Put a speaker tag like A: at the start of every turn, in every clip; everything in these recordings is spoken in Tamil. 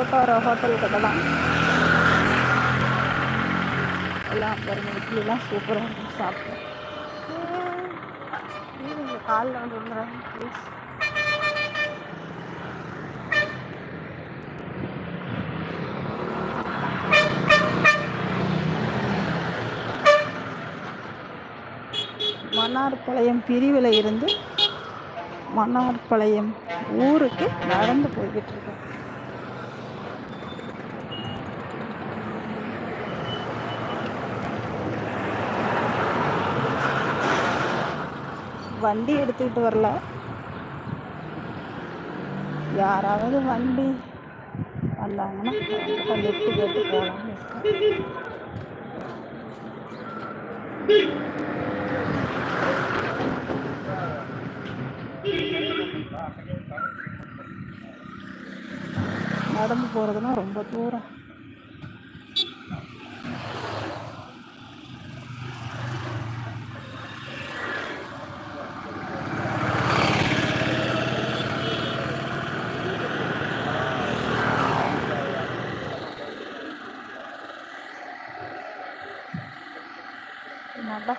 A: ரோட்டோர ஹோட்டல் கிட்ட தான். எல்லாம் பாருங்கள் இட்லிலாம் சூப்பராக இருக்கும் சாப்பிட்டேன். நீங்கள் காலில் வந்து விழுந்துறாங்க ப்ளீஸ் மன்னார்பாளையம் பிரிவில் இருந்து மன்னார்பாளையம் ஊருக்கு நடந்து போய்கிட்டு இருக்கோம். வண்டி எடுத்துக்கிட்டு வரல. யாராவது வண்டி வந்தாங்கன்னா லிஃப்ட் கேட்டு போகலாம்னு நடந்து போகிறதுனா ரொம்ப தூரம்.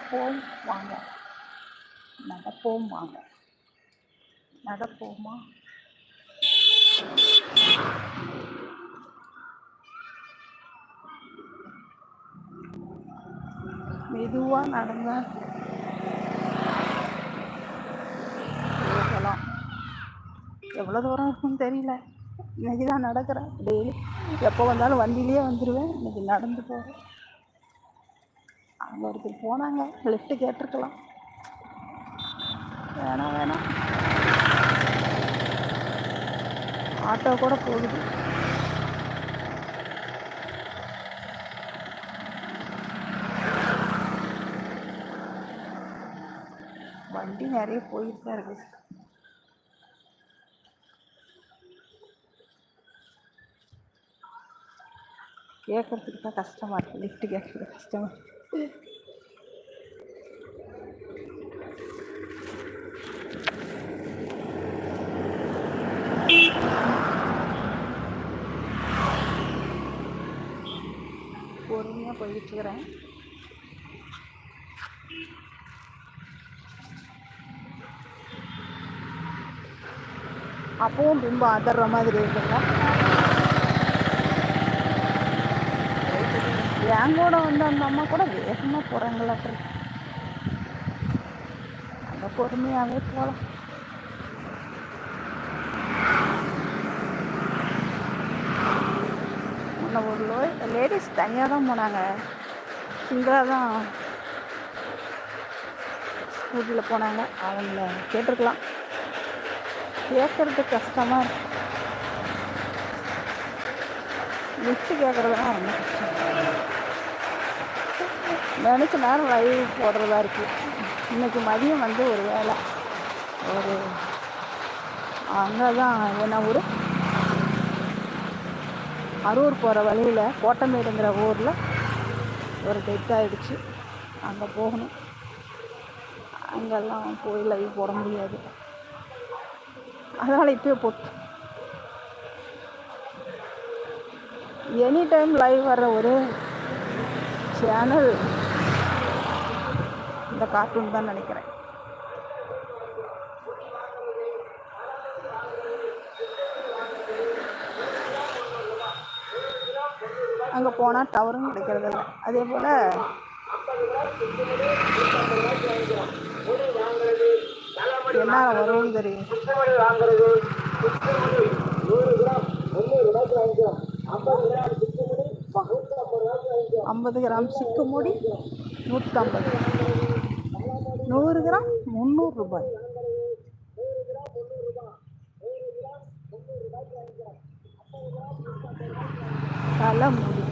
A: நடப்போம் வாங்க. நடப்போம் வாங்க. நடப்போமா? மெதுவாக நடங்க. போகலாம் எவ்வளோ தூரம் இருக்குன்னு தெரியல. இன்னைக்கு தான் நடக்கிறேன். டெய்லி எப்போ வந்தாலும் வண்டியிலேயே வந்துடுவேன் இன்னைக்கு நடந்து போகிறேன் அங்கே ஒருத்தர் போனாங்க. லெஃப்ட்டு கேட்டிருக்கலாம். வேணாம் வேணாம் ஆட்டோ கூட போகுது. வண்டி நிறைய போயிட்டு தான் இருக்குது கேட்கறதுக்கு தான் கஷ்டமாக இருக்குது லிஃப்ட் கேட்குறது கஷ்டமாக இருக்குது பொறுமையாக போயிட்டு இருக்கிறேன் அப்பவும் பிம்பம் அதர்ற மாதிரி இருக்குங்க என் கூட வந்து அந்த அம்மா கூட வேகமாக போகிறாங்களா அந்த பொறுமையாகவே போகலாம் முன்ன ஒரு லோ லேடிஸ் தனியாக தான் போனாங்க. சிங்கிளாக தான் ஸ்கூட்டியில் போனாங்க. அவங்கள கேட்டிருக்கலாம். கேட்குறது கஷ்டமாக இருக்கு. லிஃப்ட் கேட்குறது தான் ரொம்ப கஷ்டம். நினச்ச நேரம் லைவ் போடுறதா இருக்குது இன்றைக்கி மதியம் வந்து ஒரு வேலை. ஒரு அங்கே தான் என்ன ஊர்? அரூர் போகிற வழியில் கோட்டமேடுங்கிற ஊரில் ஒரு டெத் ஆகிடுச்சு அங்கே போகணும். அங்கெல்லாம் போய் லைவ் போட முடியாது. அதனால் இப்போயே போட்டு. எனி டைம் லைவ் வர்ற ஒரு சேனல் அந்த கார்ட்டூன் தான் நினைக்கிறேன். அங்கே போனால் டவரும் கிடைக்கிறது இல்லை. அதே போல் என்ன வரும்னு தெரியும்.
B: ஐம்பது கிராம்
A: சிக்கு மூடி நூற்றம்பது நூறு கிராம் முந்நூறு ரூபாய். தலை மூடி.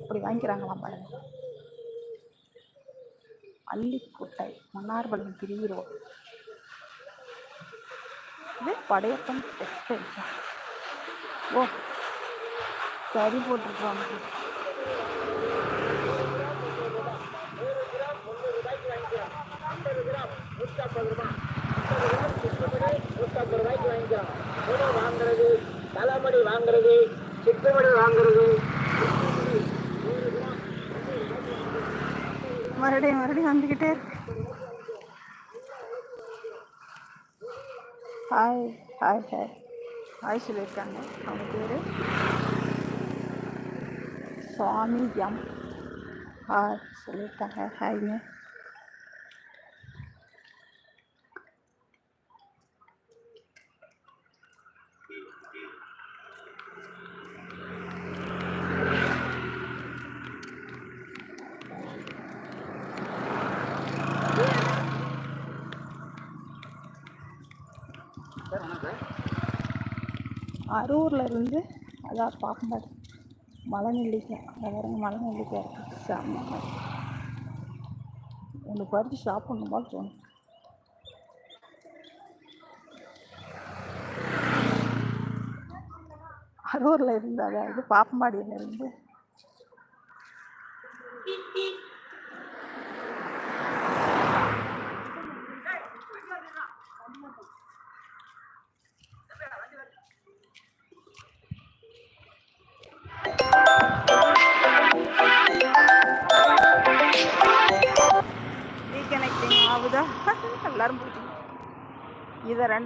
A: அப்படி வாங்கிக்கிறாங்களாம் பாருங்க. அள்ளிக்கோட்டை மன்னார்பள்ளி பிரிவிரோடு இது படையப்பன் டெக்ஸ்டைல் ஓ சரி போட்டிருக்காங்க
B: கிராம் நூற்றி ஐம்பது ரூபாய் ஐம்பது கிராம் சுத்தமணி நூற்றி ஐம்பது ரூபாய்க்கு வாங்கிக்கிறோம் கூட வாங்குறது சிப்பமணி வாங்குறது சிப்பமணி வாங்குறது
A: மறுபடியும் மறுபடியும் வந்துக்கிட்டே இருக்கு ஹாய் ஹாய் ஹாய் ஹாய் சொல்லியிருக்காங்க அவங்க பேர் சுவாமி எம் ஹாய் சொல்லியிருக்காங்க ஹாய்ங்க அரூரில் இருந்து அதான் பாம்பேடு மலை நெல்லிக்காய் அதை பாருங்க மலை நெல்லிக்காய் இருக்குது செம்ம ஒன்று பறித்து சாப்பிட்ணும் போல தோணும் அரூரில் இருந்து அதாவது பாப்பம்பாடியில்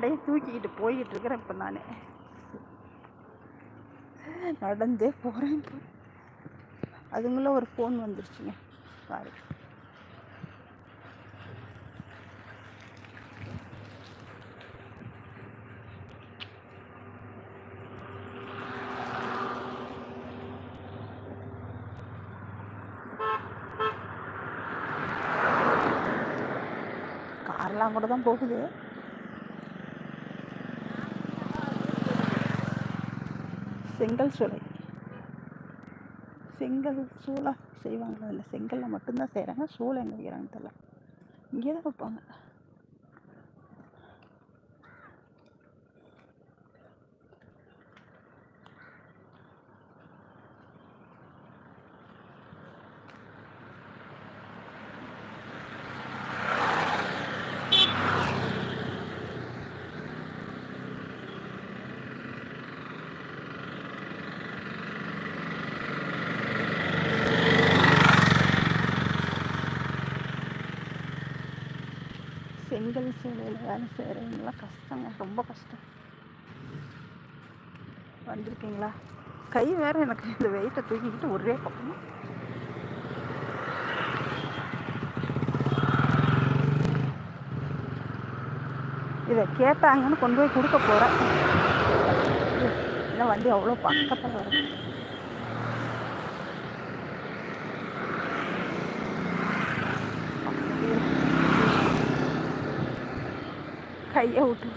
A: ரெண்டையும் தூக்கிக்கிட்டு போய்கிட்டு இருக்கிறேன் இப்போ நான். நடந்தே போகிறேன் அதுங்கள ஒரு ஃபோன் வந்துருச்சுங்க. சாரி கார்லாம் கூட தான் போகுது. செங்கல் சூளை. செங்கல் சூளை செய்வாங்க அதில் செங்கலில் மட்டும்தான் செய்கிறாங்க சூளை எங்கே வைக்கிறாங்கன்னு தெரியல. இங்கே தான் வைப்பாங்க செங்கல் சூளையில் வேலை செய்கிறவங்களாம் கஷ்டங்க. ரொம்ப கஷ்டம். வந்திருக்கீங்களா? கை வேற எனக்கு இந்த வெயிட்டை தூக்கிக்கிட்டு ஒரே பக்கம். இதை கேட்டாங்கன்னு கொண்டு போய் கொடுக்க போகிறேன் இல்லை வண்டி அவ்வளோ பக்கத்தில் வரும் கையை விட்டு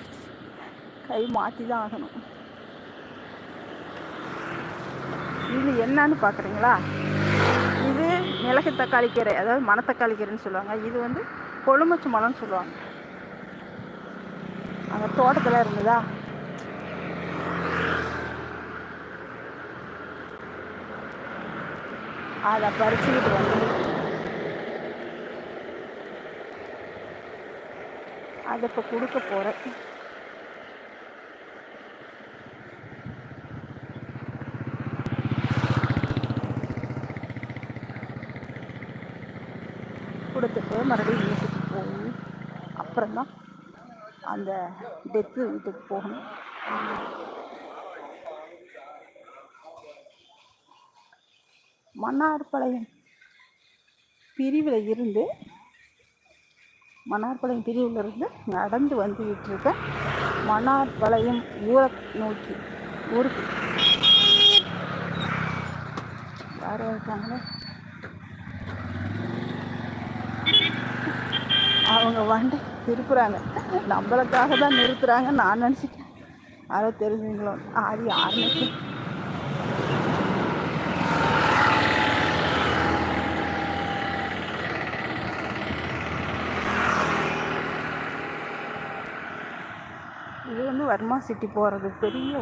A: கை மாற்றி தான் ஆகணும் இது என்னன்னு பார்க்குறீங்களா இது மிளகு தக்காளி கீரை அதாவது மணத்தக்காளி கீரைன்னு சொல்லுவாங்க இது வந்து கொழுமச்சு மலம்னு சொல்லுவாங்க அந்த தோட்டத்தில் இருந்ததா அதை பறிச்சுக்கிட்டு வந்து அதை இப்போ கொடுக்க போகிறேன் கொடுத்துட்டு மறுபடியும் வீட்டுக்கு போய் அப்புறம்தான் அந்த டெத்து வீட்டுக்கு போகணும். மன்னார்பாளையம் பிரிவில் இருந்து மன்னார்பாளையம் பிரிவிலிருந்து நடந்து வந்துக்கிட்டு இருக்கேன் மன்னார்பாளையம் ஊரை நோக்கி ஊருக்கு யார் இருக்காங்களே அவங்க வண்டி திருப்புறாங்க. நம்மளுக்காக தான் நிறுத்துறாங்க நான் நினச்சிட்டேன். யாரோ தெரிஞ்சுங்களோ அது யாருன்னு இது வந்து வர்மா சிட்டி போகிறது பெரிய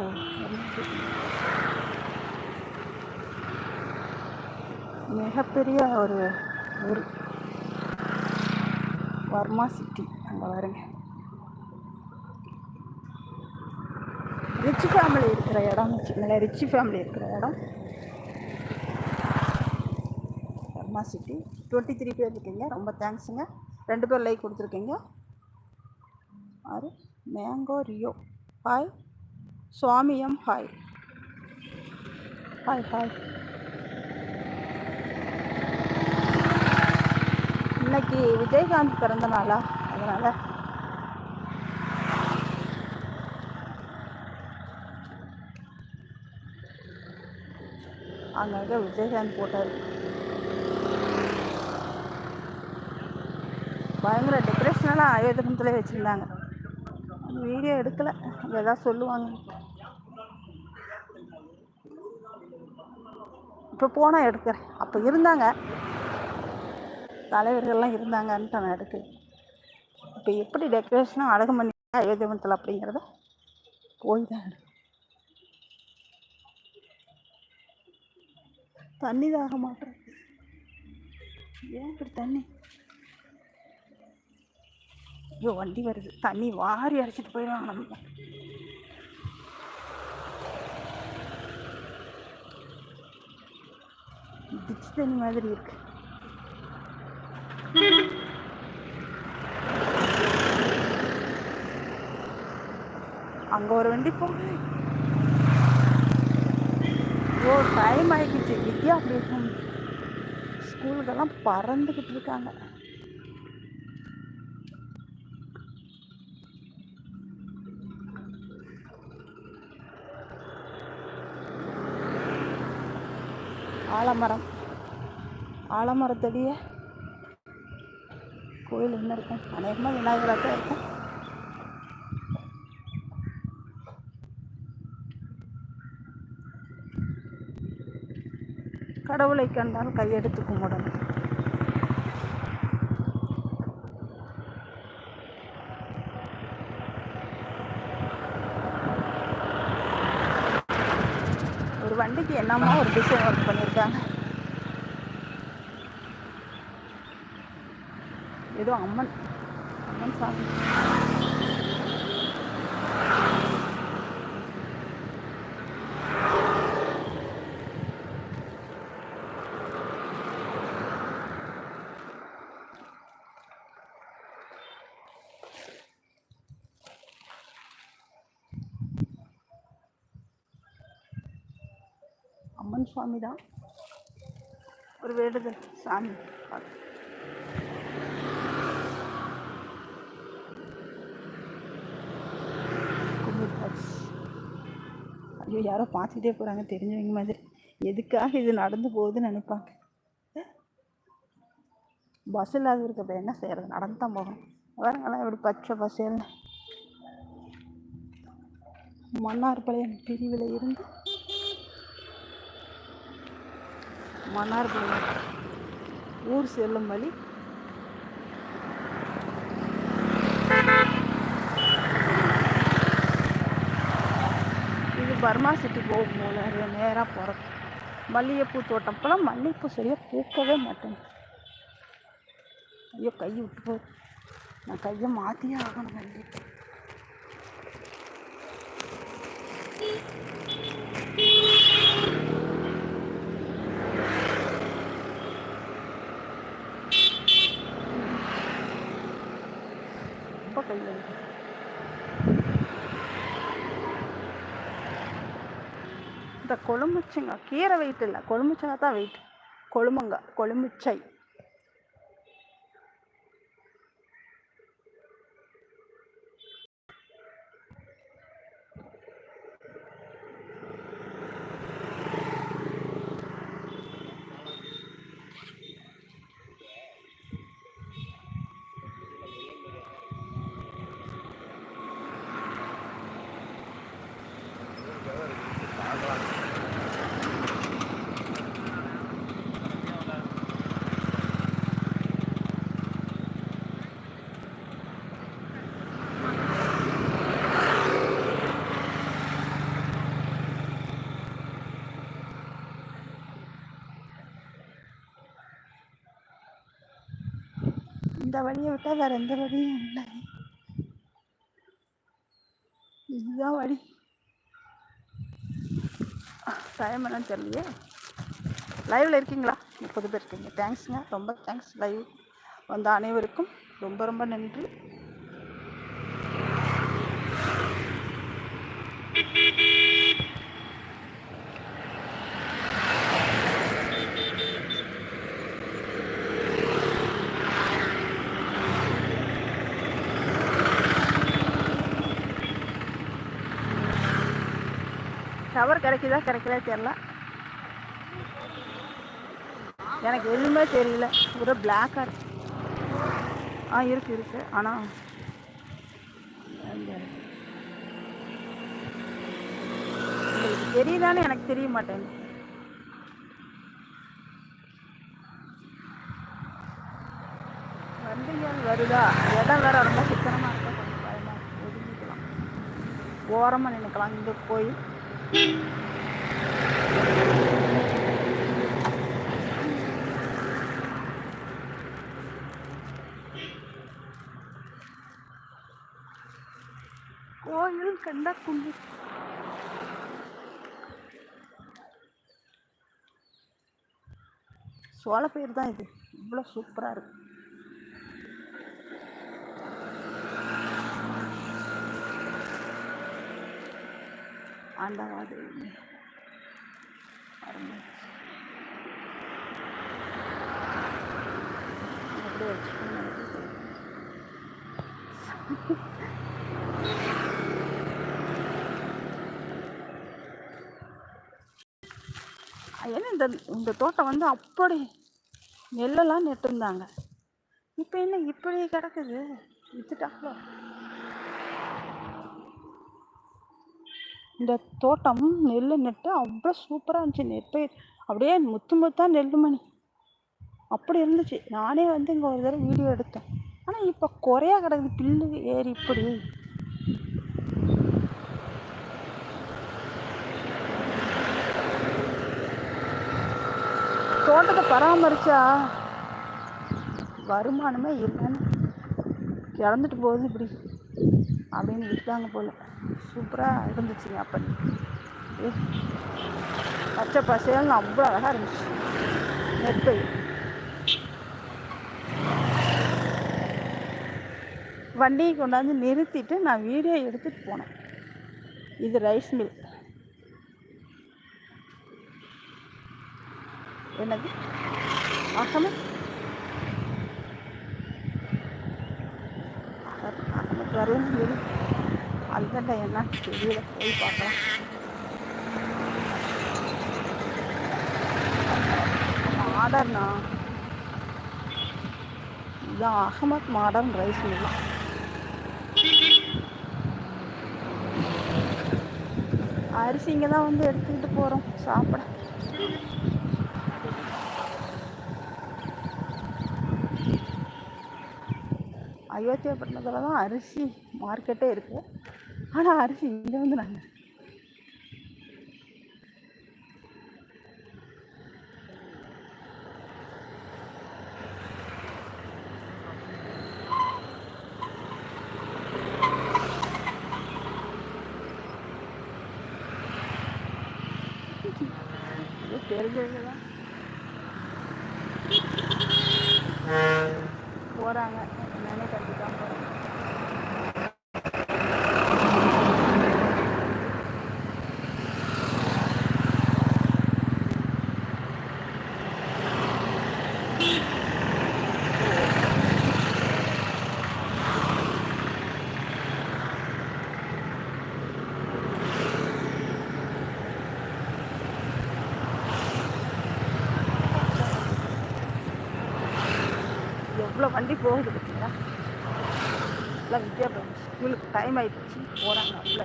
A: மிகப்பெரிய ஒரு ஊர். வர்மா சிட்டி அங்கே வருங்க ரிச் ஃபேமிலி இருக்கிற இடம். வச்சுக்கோங்களேன் ரிச் ஃபேமிலி இருக்கிற இடம். வர்மா சிட்டி டுவெண்ட்டி த்ரீ பேர் இருக்கீங்க. ரொம்ப தேங்க்ஸுங்க ரெண்டு பேர் லைக் கொடுத்துருக்கீங்க. ஆறு. மேங்கோ ரியோ ஹாய் சுவாமியம் ஹாய் ஹாய் ஹாய் இன்னைக்கு விஜயகாந்த் பிறந்த நாளா? அதனால். அங்கங்கே விஜயகாந்த் போட்டார். பயங்கர டெக்கரேஷனெல்லாம் ஆயுதபுரத்துலேயே வச்சுருந்தாங்க. வீடியோ எடுக்கலை. எதாவது ஏதாவது சொல்லுவாங்க. இப்போ போனால் எடுக்கிறேன். அப்போ இருந்தாங்க. தலைவர்கள்லாம் இருந்தாங்கன்ட்டு நான் எடுக்கல. இப்போ எப்படி டெக்கரேஷனும் அழகு பண்ணி அயோத்தியமத்தில் அப்படிங்கிறத போய் தான் எடுக்கணும். தண்ணி தாக மாட்டேன் ஏன் இப்படி தண்ணி? ஐயோ வண்டி வருது. தண்ணி வாரி அரைச்சிட்டு போயிடுவாங்க நம்ம. டிச் தண்ணி மாதிரி இருக்கு. அங்க ஒரு வண்டி போகுது ஓ டைம் ஆகிடுச்சு வித்யா அப்படி ஸ்கூலுக்கெல்லாம் பறந்துக்கிட்டு இருக்காங்க. ஆலமரம். ஆலமரத்தடியே கோயில் என்ன இருக்கும்? அநேகமாக விநாயகராக தான் இருக்கும். கடவுளை கண்டால் கையெடுத்து கும்பிடணும். ஒரு வண்டிக்கு என்னமா ஒரு டிசைன் ஒர்க் பண்ணியிருக்காங்க ஏதோ அம்மன் அம்மன் சாமி அம்மன் சுவாமி தான் ஒரு வேண்டுதல் சாமி பார்த்து ஐயோ யாரோ பார்த்துக்கிட்டே போகிறாங்க தெரிஞ்சவங்க மாதிரி. எதுக்காக இது நடந்து போகுதுன்னு நினைப்பாங்க. பஸ் இல்லாத இருக்கப்ப என்ன செய்கிறது நடந்து தான் போகணும். வரங்கெல்லாம் இப்படி பச்சை பசேல்னு. மன்னார்பாளையம் பிரிவில் இருந்து மன்னார்பாளையம் ஊர் செல்லும் வழி. இது பர்மா சிட்டி போகும் போல. நேராக போகிறது மல்லிகைப்பூ தோட்டம். அப்போலாம் மல்லிகைப்பூ சரியாக பூக்கவே மாட்டேங்குது ஐயோ கை விட்டு போ. நான் கையை மாற்றியே ஆகணும் மல்லிகைப்பூ. ரொம்ப இந்த கொழும்புச்சங்க கீரை வெயிட் இல்லை கொழும்புச்சங்க தான் வெயிட் கொழும்புங்க கொழும்புச்சை இந்த வழியை விட்டால் வேற எந்த வழியும் இல்லை. இதுதான் வழி. டைம் என்னன்னு தெரியலையே. லைவில் இருக்கீங்களா? முப்பது பேர் இருக்கீங்க. தேங்க்ஸுங்க ரொம்ப தேங்க்ஸ் லைவ் வந்த அனைவருக்கும் ரொம்ப ரொம்ப நன்றி. டவர் கிடைக்குதா கிடைக்கல தெரில எனக்கு எதுவுமே தெரியல. ஒரு பிளாக்காக இருக்கு. ஆ இருக்கு இருக்கு. ஆனால் உங்களுக்கு தெரியுதான்னு எனக்கு தெரிய மாட்டேங்குது. வண்டிகள் வருதா? இடம் வேற ரொம்ப சிக்கனமாக இருக்கா. கொஞ்சம் பயமாக இருக்கு. ஒதுங்கிக்கலாம். ஓரமாக நின்றுக்கலாம் இந்த கோயில். கோயில் கண்ட கும்பி சோளப்பயிர் தான் இது. இவ்வளோ சூப்பராக இருக்குது ஆண்டவாது ஏன்னா இந்த இந்த தோட்டம் வந்து அப்படி நெல்லெல்லாம் நெட்டுருந்தாங்க. இப்போ என்ன இப்படி கிடக்குது? வித்துட்டாங்களோ? இந்த தோட்டம் நெல் நட்டு அவ்வளோ சூப்பராக இருந்துச்சு. நெற்பயிர். அப்படியே முத்து முத்தா நெல் மணி. அப்படி இருந்துச்சு. நானே வந்து இங்கே ஒரு தடவை வீடியோ எடுத்தேன். ஆனால் இப்போ குறையா கிடக்குது. பில்லு ஏறி இப்படி. தோட்டத்தை பராமரிச்சா வருமானமே இல்லைன்னு இறந்துட்டு போகுது இப்படி. அப்படின்னு விட்டாங்க போல. சூப்பராக இருந்துச்சுங்க அப்போ பச்சை பசேல்னு அவ்வளோ அழகாக இருந்துச்சு. நெற்பை. வண்டியை கொண்டாந்து நிறுத்திட்டு நான் வீடியோ எடுத்துகிட்டு போனேன். இது ரைஸ் மில். என்னது? அகமத் அகமது வரலன்னு சொல்லி அதுதான் என்ன தெரியல. போய் பார்க்கலாம். மாடர்னா? இதுதான் அகமத் மாடர்ன் ரைஸ் மில் அரிசி இங்கே தான் வந்து எடுத்துக்கிட்டு போகிறோம் சாப்பிட. அயோத்தியாப்பட்டினத்தில் தான் அரிசி மார்க்கெட்டே இருக்குது ஆனால் அரிசி இங்கே வந்து நாங்கள் இது தெரிஞ்சவங்க தான் போகிறாங்க என்னன்னு கண்டிப்பாக போகிறாங்க எவ்வளோ வண்டி போகுது பார்த்தீங்களா எல்லாம் போயிடுச்சு ஸ்கூலுக்கு டைம் ஆகிடுச்சு போகிறாங்க அவ்வளோ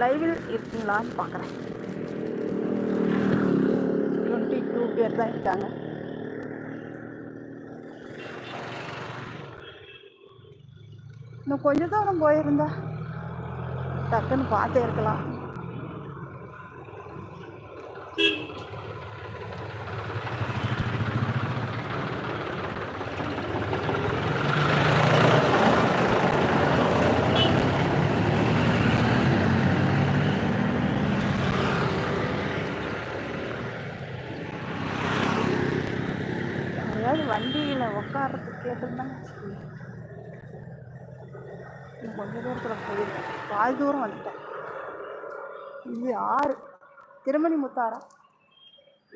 A: லைவில் இருக்குங்களான்னு பார்க்குறேன் டுவெண்ட்டி டூ பேர் தான் இருக்காங்க. இன்னும் கொஞ்சம் தூரம் போயிருந்தா டக்குன்னு பார்த்தே இருக்கலாம் யாராவது வண்டியில் உட்கார்றதுக்கு கேட்டிருந்தாங்க இன்னும் கொஞ்ச தூரத்தில் போயிருக்கேன் பாதி தூரம் வந்துட்டேன். இது ஆறு திருமணி முத்தாரா?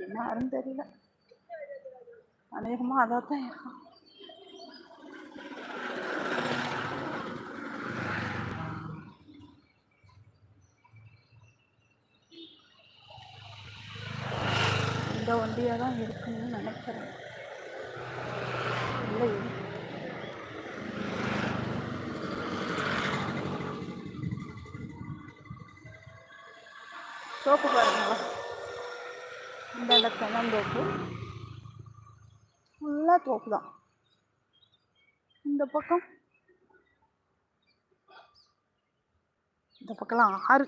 A: என்ன ஆறுன்னு தெரியல. அநேகமாக அதாக தான் இருக்கும் இந்த வண்டியாக தான் இருக்குன்னு நினைக்கிறேன். இல்லை சோப்பு பாருங்களா? இந்த இடத்துல தோப்பு ஃபுல்லாக தோப்பு தான். இந்த பக்கம். இந்த பக்கம்லாம் ஆறு.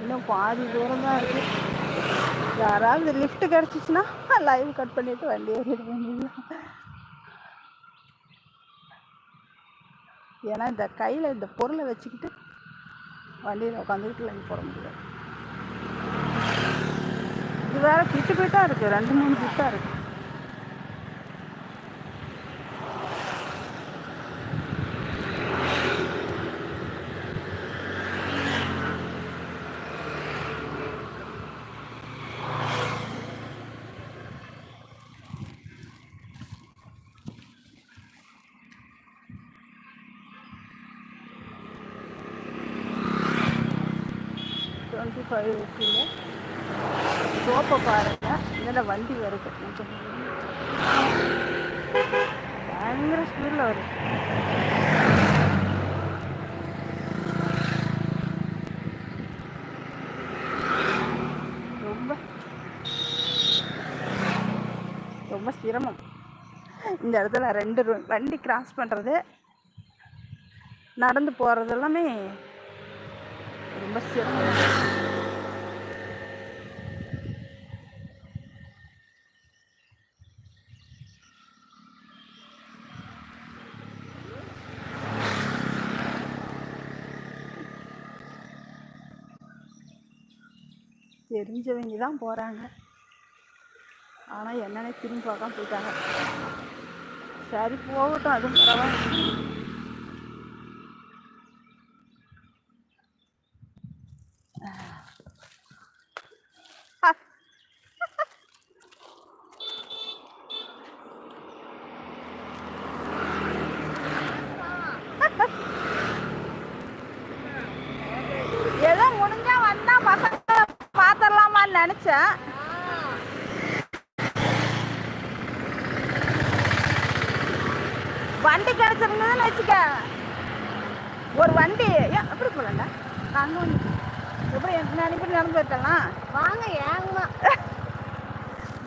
A: இன்னும் பாதி தூரம் தான் இருக்கு. யாராவது லிஃப்ட் கிடச்சிச்சின்னா லைவ் கட் பண்ணிட்டு வண்டி ஏறிட ஏன்னா இந்த கையில் இந்த பொருளை வச்சுக்கிட்டு வண்டியில் உட்காந்துக்கிட்டு லைன் போட முடியாது. இது வேறு பிட்டு பிட்டாக இருக்குது ரெண்டு மூணு பிட்டாக இருக்குது டுவெண்ட்டி ஃபைவ் சோப்பை பாருங்க. இதில் வண்டி வருது. கொஞ்சம் பயங்கர ஸ்பீடில் வருது. ரொம்ப. ரொம்ப சிரமம். இந்த இடத்துல ரெண்டு வண்டி கிராஸ் பண்ணுறது நடந்து போகிறது எல்லாமே ரொம்ப சிரமம். தெரிஞ்சவங்க தான் போகிறாங்க ஆனால் என்னன்னே திரும்பி பார்க்காம போயிட்டாங்க. சரி போகட்டும் அதுவும் பரவாயில்ல. நினைச்சேன் வண்டி கிடைச்சிருந்ததுன்னு வச்சுக்க. ஒரு வண்டி. ஏன் அப்படி போகலண்டா நாங்கள் வந்து எப்படி என்ன அனுப்பி நடந்து போயிருக்கலாம்
C: வாங்க ஏங்கம்மா.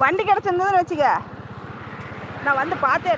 A: வண்டி கிடைச்சிருந்ததுன்னு வச்சுக்க. நான் வந்து பார்த்தேன்